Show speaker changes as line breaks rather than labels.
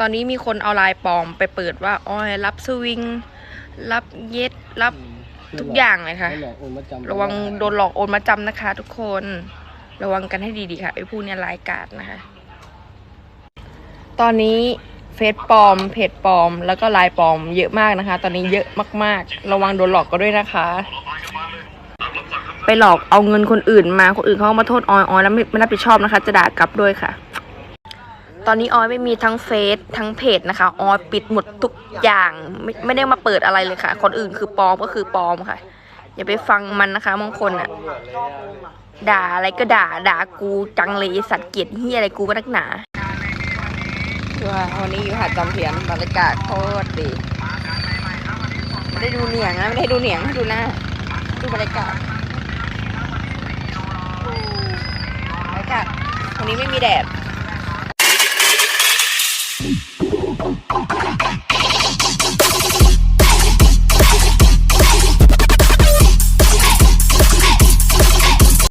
ตอนนี้มีคนเอาไลน์ปลอมไปเปิดว่าออยรับสวิง รับเย็ดรับทุกอย่างเลยค่ะ
หลอกโอนมาจำ
ระวังโดนหลอกโอนมาจำนะคะ ทุกคน ระวังกันให้ดีๆค่ะไอ้ผู้เนี้ยร้ายกาจนะคะ ตอนนี้เฟซปลอม เพจปลอม แล้วก็ไลน์ปลอมเยอะมากนะคะ ตอนนี้เยอะมากๆ ระวังโดนหลอกก็ด้วยนะคะ ไปหลอกเอาเงินคนอื่นมา คนอื่นเขาก็มาโทษออยออยแล้วไม่ไม่รับผิดชอบนะคะ จะด่ากลับด้วยค่ะ ตอนนี้ออยไม่มีทั้งเฟซทั้งเพจนะคะ ออยปิดหมดทุกอย่างไม่ไม่ได้มาเปิดอะไรเลยค่ะ คนอื่นคือปลอมก็คือปลอมค่ะ อย่าไปฟังมันนะคะบางคนอะ ด่าอะไรก็ด่าด่ากูจังเลยไอ้สัตว์เกลียดเฮียอะไรกูก็นักหนาว่าวันนี้อยู่หาดจอมเทียนบรรยากาศโคตรดีไม่ได้ดูเหนียงนะไม่ได้ดูเหนียงให้ดูหน้าดูบรรยากาศบรรยากาศวันนี้ไม่มีแดด かっ!